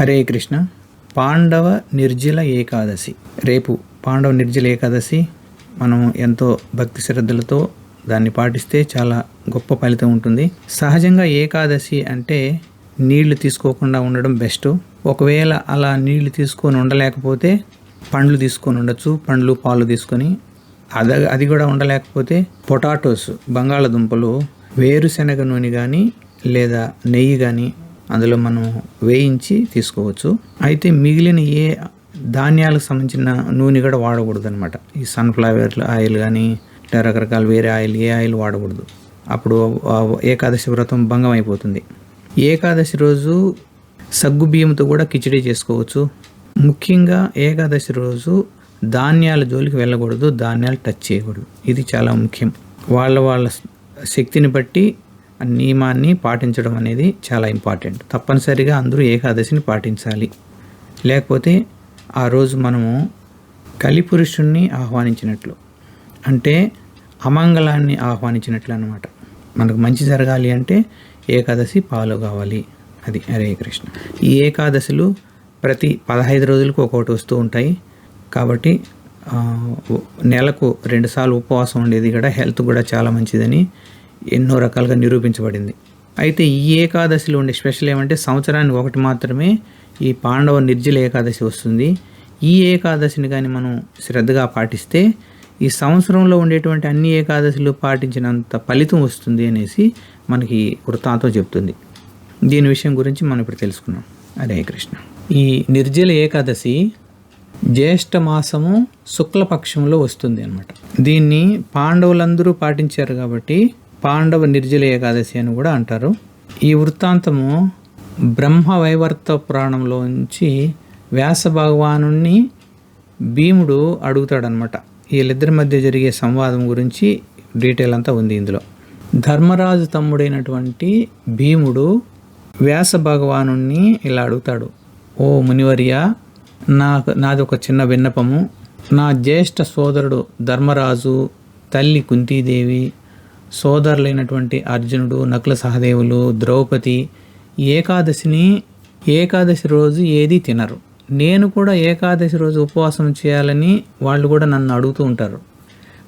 హరే కృష్ణ. పాండవ నిర్జల ఏకాదశి. రేపు పాండవ నిర్జల ఏకాదశి. మనం ఎంతో భక్తి శ్రద్ధలతో దాన్ని పాటిస్తే చాలా గొప్ప ఫలితం ఉంటుంది. సహజంగా ఏకాదశి అంటే నీళ్ళు తీసుకోకుండా ఉండడం బెస్ట్. ఒకవేళ అలా నీళ్ళు తీసుకొని ఉండలేకపోతే పండ్లు తీసుకొని ఉండొచ్చు. పండ్లు పాలు తీసుకొని. అద అది కూడా ఉండలేకపోతే పొటాటోస్ బంగాళదుంపలు వేరుశనగ నూనె కానీ లేదా నెయ్యి కానీ అందులో మనం వేయించి తీసుకోవచ్చు. అయితే మిగిలిన ఏ ధాన్యాలకు సంబంధించిన నూనె కూడా వాడకూడదు అనమాట ఈ సన్ఫ్లవర్ ఆయిల్ కానీ ఇట్లా రకరకాల వేరే ఆయిల్ ఏ ఆయిల్ వాడకూడదు. అప్పుడు ఏకాదశి వ్రతం భంగం అయిపోతుంది. ఏకాదశి రోజు సగ్గు బియ్యంతో కూడా కిచిడి చేసుకోవచ్చు. ముఖ్యంగా ఏకాదశి రోజు ధాన్యాల జోలికి వెళ్ళకూడదు ధాన్యాలు టచ్ చేయకూడదు. ఇది చాలా ముఖ్యం. వాళ్ళ వాళ్ళ శక్తిని బట్టి నియమాన్ని పాటించడం అనేది చాలా ఇంపార్టెంట్. తప్పనిసరిగా అందరూ ఏకాదశిని పాటించాలి. లేకపోతే ఆ రోజు మనము కలిపురుషుణ్ణి ఆహ్వానించినట్లు. అంటే అమంగళాన్ని ఆహ్వానించినట్లు అనమాట మనకు మంచి జరగాలి అంటే ఏకాదశి పాలు కావాలి. అది హరే కృష్ణ. ఈ ఏకాదశులు ప్రతి పదహైదు రోజులకు ఒక్కొక్కటి వస్తూ ఉంటాయి. కాబట్టి నెలకు రెండుసార్లు ఉపవాసం ఉండేది కూడా హెల్త్ కూడా చాలా మంచిదని ఎన్నో రకాలుగా నిరూపించబడింది. అయితే ఈ ఏకాదశిలో ఉండే స్పెషల్ ఏమంటే సంవత్సరానికి ఒకటి మాత్రమే ఈ పాండవ నిర్జల ఏకాదశి వస్తుంది. ఈ ఏకాదశిని కానీ మనం శ్రద్ధగా పాటిస్తే ఈ సంవత్సరంలో ఉండేటువంటి అన్ని ఏకాదశులు పాటించినంత ఫలితం వస్తుంది అనేసి మనకి వృత్తాంతం చెప్తుంది. దీని విషయం గురించి మనం ఇప్పుడు తెలుసుకున్నాం హరే కృష్ణ. ఈ నిర్జల ఏకాదశి జ్యేష్ఠ మాసము శుక్లపక్షంలో వస్తుంది అన్నమాట. దీన్ని పాండవులందరూ పాటించారు కాబట్టి పాండవ నిర్జల ఏకాదశి అని కూడా అంటారు. ఈ వృత్తాంతము బ్రహ్మ వైవర్త పురాణంలోంచి వ్యాస భగవాను భీముడు అడుగుతాడనమాట వీళ్ళిద్దరి మధ్య జరిగే సంవాదం గురించి డీటెయిల్ అంతా ఉంది ఇందులో. ధర్మరాజు తమ్ముడైనటువంటి భీముడు వ్యాస భగవాను ఇలా అడుగుతాడు. ఓ మునివర్య నాకు నాది ఒక చిన్న విన్నపము. నా జ్యేష్ఠ సోదరుడు ధర్మరాజు తల్లి కుంతీదేవి సోదరులైనటువంటి అర్జునుడు నకుల సహదేవులు ద్రౌపది ఏకాదశిని ఏకాదశి రోజు ఏది తినరు. నేను కూడా ఏకాదశి రోజు ఉపవాసం చేయాలని వాళ్ళు కూడా నన్ను అడుగుతూ ఉంటారు.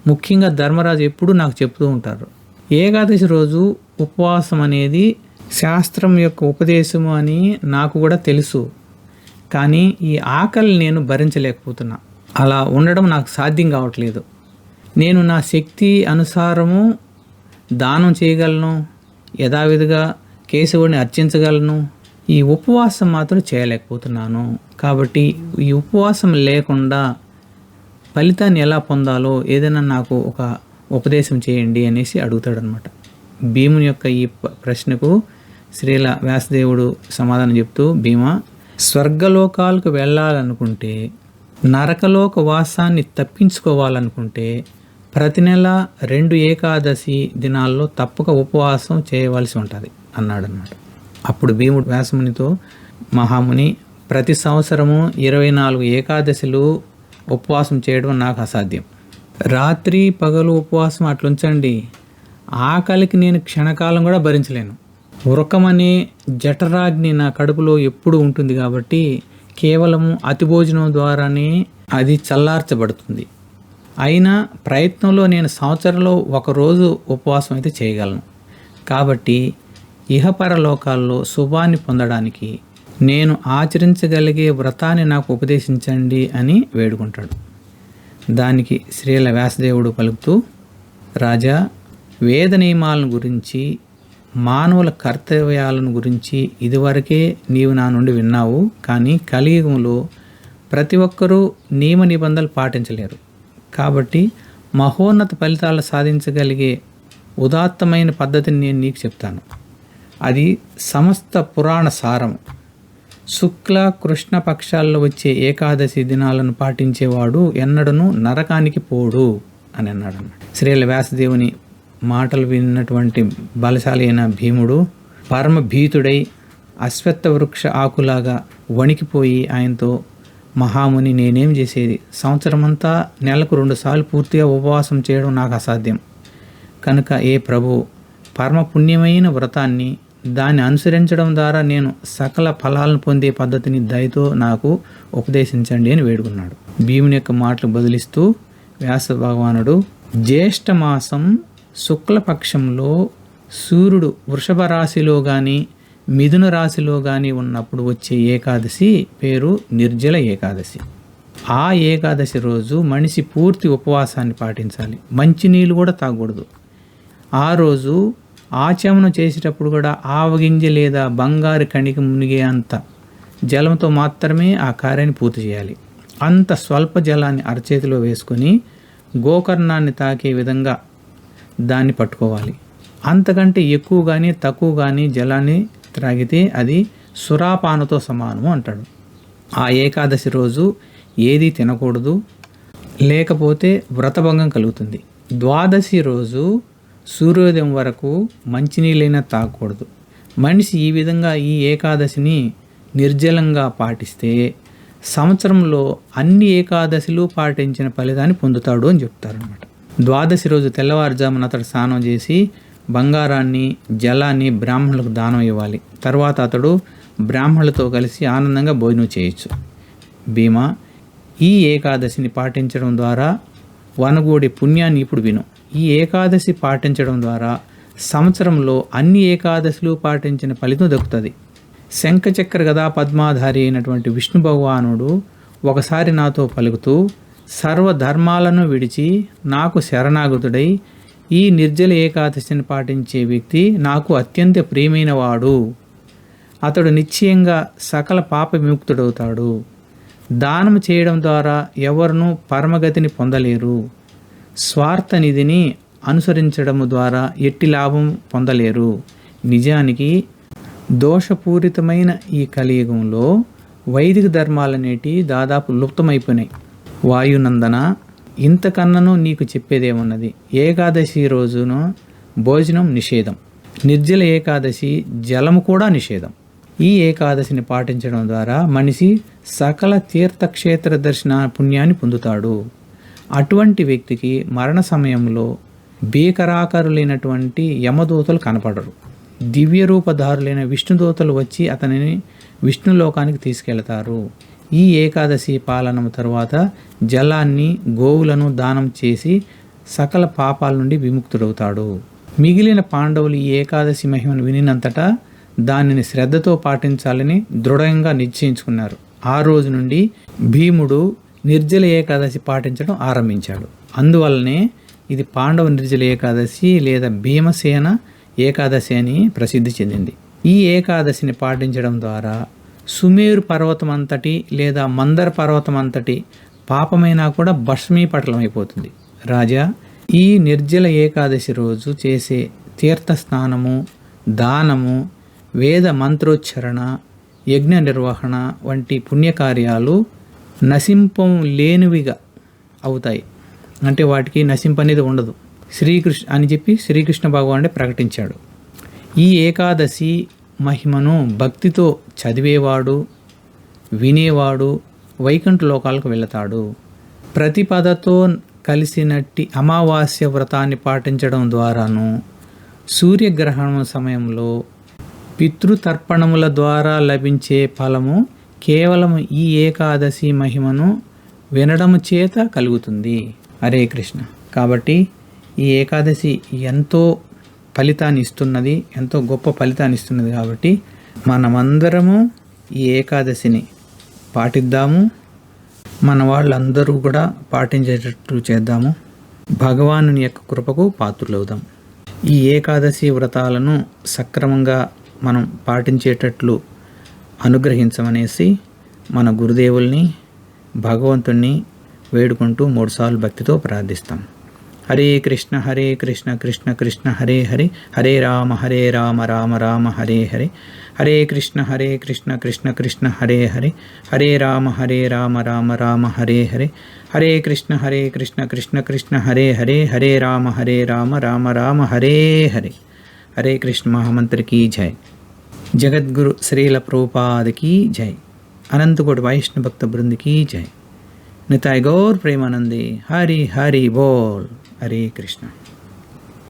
ముఖ్యంగా ధర్మరాజు ఎప్పుడూ నాకు చెప్తూ ఉంటారు. ఏకాదశి రోజు ఉపవాసం అనేది శాస్త్రం యొక్క ఉపదేశము అని నాకు కూడా తెలుసు. కానీ ఈ ఆకలి నేను భరించలేకపోతున్నా. అలా ఉండడం నాకు సాధ్యం కావట్లేదు. నేను నా శక్తి అనుసారము దానం చేయగలను యథావిధిగా కేశవుడిని అర్చించగలను. ఈ ఉపవాసం మాత్రం చేయలేకపోతున్నాను. కాబట్టి ఈ ఉపవాసం లేకుండా ఫలితాన్ని ఎలా పొందాలో ఏదైనా నాకు ఒక ఉపదేశం చేయండి అనేసి అడుగుతాడనమాట భీముని యొక్క ఈ ప్రశ్నకు శ్రీల వ్యాసదేవుడు సమాధానం చెప్తూ భీమ స్వర్గలోకాలకు వెళ్ళాలనుకుంటే నరకలోక వాసాన్ని తప్పించుకోవాలనుకుంటే ప్రతి నెల రెండు ఏకాదశి దినాల్లో తప్పక ఉపవాసం చేయవలసి ఉంటుంది అన్నాడన్నమాట. అప్పుడు భీముడు వ్యాసమునితో మహాముని ప్రతి సంవత్సరము ఇరవై నాలుగు ఏకాదశిలు ఉపవాసం చేయడం నాకు అసాధ్యం. రాత్రి పగలు ఉపవాసం అట్లుంచండి. ఆకలికి నేను క్షణకాలం కూడా భరించలేను. ఉరకమనే జఠరాగ్ని నా కడుపులో ఎప్పుడు ఉంటుంది కాబట్టి కేవలము అతిభోజనం ద్వారానే అది చల్లార్చబడుతుంది. అయినా ప్రయత్నంలో నేను సంవత్సరంలో ఒకరోజు ఉపవాసం అయితే చేయగలను. కాబట్టి ఇహపరలోకాల్లో శుభాన్ని పొందడానికి నేను ఆచరించగలిగే వ్రతాన్ని నాకు ఉపదేశించండి అని వేడుకుంటాడు. దానికి శ్రీల వ్యాసదేవుడు పలుకుతూ రాజా వేద నియమాలను గురించి మానవుల కర్తవ్యాలను గురించి ఇదివరకే నీవు నా నుండి విన్నావు. కానీ కలియుగంలో ప్రతి ఒక్కరూ నియమ నిబంధనలు పాటించలేరు. కాబట్టి మహోన్నత ఫలితాలు సాధించగలిగే ఉదాత్తమైన పద్ధతిని నేను నీకు చెప్తాను. అది సమస్త పురాణ సారం. శుక్ల కృష్ణ పక్షాల్లో వచ్చే ఏకాదశి దినాలను పాటించేవాడు ఎన్నడను నరకానికి పోడు అని అన్నాడు. అన్నమాట శ్రీల వ్యాసదేవుని మాటలు విన్నటువంటి బలశాలి అయిన భీముడు పరమ భీతుడై అశ్వత్థ వృక్ష ఆకులాగా వణికిపోయి ఆయనతో మహాముని నేనేం చేసేది? సంవత్సరమంతా నెలకు రెండుసార్లు పూర్తిగా ఉపవాసం చేయడం నాకు అసాధ్యం. కనుక ఏ ప్రభు పరమ పుణ్యమైన వ్రతాన్ని దాన్ని అనుసరించడం ద్వారా నేను సకల ఫలాలను పొందే పద్ధతిని దయతో నాకు ఉపదేశించండి అని వేడుకున్నాడు. భీముని యొక్క మాటలు బదిలిస్తూ వ్యాస భగవానుడు జ్యేష్ఠ మాసం శుక్లపక్షంలో సూర్యుడు వృషభ రాశిలో కానీ మిథున రాశిలో కానీ ఉన్నప్పుడు వచ్చే ఏకాదశి పేరు నిర్జల ఏకాదశి. ఆ ఏకాదశి రోజు మనిషి పూర్తి ఉపవాసాన్ని పాటించాలి. మంచినీళ్ళు కూడా తాగకూడదు. ఆ రోజు ఆచమనం చేసేటప్పుడు కూడా ఆవగింజ లేదా బంగారు కణికి మునిగే అంత జలంతో మాత్రమే ఆ కార్యాన్ని పూర్తి చేయాలి. అంత స్వల్ప జలాన్ని అరచేతిలో వేసుకొని గోకర్ణాన్ని తాకే విధంగా దాన్ని పట్టుకోవాలి. అంతకంటే ఎక్కువ కానీ తక్కువ కానీ జలాన్ని త్రాగితే అది సురాపానతో సమానము అంటాడు. ఆ ఏకాదశి రోజు ఏది తినకూడదు లేకపోతే వ్రతభంగం కలుగుతుంది. ద్వాదశి రోజు సూర్యోదయం వరకు మంచినీళ్ళైనా తాగకూడదు. మనిషి ఈ విధంగా ఈ ఏకాదశిని నిర్జలంగా పాటిస్తే సంవత్సరంలో అన్ని ఏకాదశిలు పాటించిన ఫలితాన్ని పొందుతాడు అని చెప్తారనమాట ద్వాదశి రోజు తెల్లవారుజామున అతడు స్నానం చేసి బంగారాన్ని జలాన్ని బ్రాహ్మణులకు దానం ఇవ్వాలి. తర్వాత అతడు బ్రాహ్మణులతో కలిసి ఆనందంగా భోజనం చేయొచ్చు. భీమా ఈ ఏకాదశిని పాటించడం ద్వారా వనగూడి పుణ్యాన్ని ఇప్పుడు విను. ఈ ఏకాదశి పాటించడం ద్వారా సంవత్సరంలో అన్ని ఏకాదశులు పాటించిన ఫలితం దక్కుతుంది. శంఖచక్ర గదా పద్మాధారి అయినటువంటి విష్ణు భగవానుడు ఒకసారి నాతో పలుకుతూ సర్వధర్మాలను విడిచి నాకు శరణాగతుడై ఈ నిర్జల ఏకాదశిని పాటించే వ్యక్తి నాకు అత్యంత ప్రియమైన వాడు అతడు నిశ్చయంగా సకల పాప విముక్తుడవుతాడు. దానం చేయడం ద్వారా ఎవరునూ పరమగతిని పొందలేరు. స్వార్థ నిధిని అనుసరించడం ద్వారా ఎట్టి లాభం పొందలేరు. నిజానికి దోషపూరితమైన ఈ కలియుగంలో వైదిక ధర్మాలనేటి దాదాపు లుప్తమైపోయినాయి. వాయునందన ఇంతకన్నను నీకు చెప్పేదేమున్నది? ఏకాదశి రోజున భోజనం నిషేధం. నిర్జల ఏకాదశి జలము కూడా నిషేధం. ఈ ఏకాదశిని పాటించడం ద్వారా మనిషి సకల తీర్థక్షేత్ర దర్శన పుణ్యాన్ని పొందుతాడు. అటువంటి వ్యక్తికి మరణ సమయంలో భీకరాకారులైనటువంటి యమదూతలు కనపడరు. దివ్య రూపధారులైన విష్ణుదూతలు వచ్చి అతనిని విష్ణులోకానికి తీసుకెళ్తారు. ఈ ఏకాదశి పాలన తరువాత జలాన్ని గోవులను దానం చేసి సకల పాపాల నుండి విముక్తుడవుతాడు. మిగిలిన పాండవులు ఈ ఏకాదశి మహిమను వినినంతటా దానిని శ్రద్ధతో పాటించాలని దృఢంగా నిశ్చయించుకున్నారు. ఆ రోజు నుండి భీముడు నిర్జల ఏకాదశి పాటించడం ఆరంభించాడు. అందువల్లనే ఇది పాండవ నిర్జల ఏకాదశి లేదా భీమసేన ఏకాదశి అని ప్రసిద్ధి చెందింది. ఈ ఏకాదశిని పాటించడం ద్వారా సుమేరు పర్వతం అంతటి లేదా మందర పర్వతం అంతటి పాపమైనా కూడా భస్మీపటలం అయిపోతుంది రాజా ఈ నిర్జల ఏకాదశి రోజు చేసే తీర్థ స్నానము దానము వేద మంత్రోచ్చరణ యజ్ఞ నిర్వహణ వంటి పుణ్యకార్యాలు నశింపం లేనివిగా అవుతాయి. అంటే వాటికి నశింపనేది ఉండదు. శ్రీకృష్ణ అని చెప్పి శ్రీకృష్ణ భగవానుడే ప్రకటించాడు. ఈ ఏకాదశి మహిమను భక్తితో చదివేవాడు వినేవాడు వైకుంఠ లోకాలకు వెళతాడు. ప్రతిపదతో కలిసినట్టి అమావాస్య వ్రతాన్ని పాటించడం ద్వారాను సూర్యగ్రహణం సమయంలో పితృతర్పణముల ద్వారా లభించే ఫలము కేవలం ఈ ఏకాదశి మహిమను వినడము చేత కలుగుతుంది. హరే కృష్ణ. కాబట్టి ఈ ఏకాదశి ఎంతో ఫలితాన్ని ఇస్తున్నది ఎంతో గొప్ప ఫలితాన్ని ఇస్తున్నది కాబట్టి మనమందరము ఈ ఏకాదశిని పాటిద్దాము. మన వాళ్ళందరూ కూడా పాటించేటట్లు చేద్దాము. భగవానుని యొక్క కృపకు పాత్రులవుదాం. ఈ ఏకాదశి వ్రతాలను సక్రమంగా మనం పాటించేటట్లు అనుగ్రహించమనేసి మన గురుదేవుల్ని భగవంతుణ్ణి వేడుకుంటూ మూడుసార్లు భక్తితో ప్రార్థిస్తాం. హరే కృష్ణ హరే కృష్ణ కృష్ణ కృష్ణ హరే హరే హరే రామ హరే రామ రామ రామ హరే హరే. హరే కృష్ణ హరే కృష్ణ కృష్ణ కృష్ణ హరే హరే. హరే రామ హరే రామ రామ రామ హరే హరే. హరే కృష్ణ హరే కృష్ణ కృష్ణ కృష్ణ హరే హరే. హరే రామ హరే రామ రామ రామ హరే హరే. హరే కృష్ణ మహామంత్రికి జై. జగద్గురు శ్రీల ప్రూపాదకి జై. అనంతకోటి వైష్ణవ భక్త బృందికి జై. నితాయి గౌర్ ప్రేమానంది. హరి హరి బోల్. हरे कृष्ण।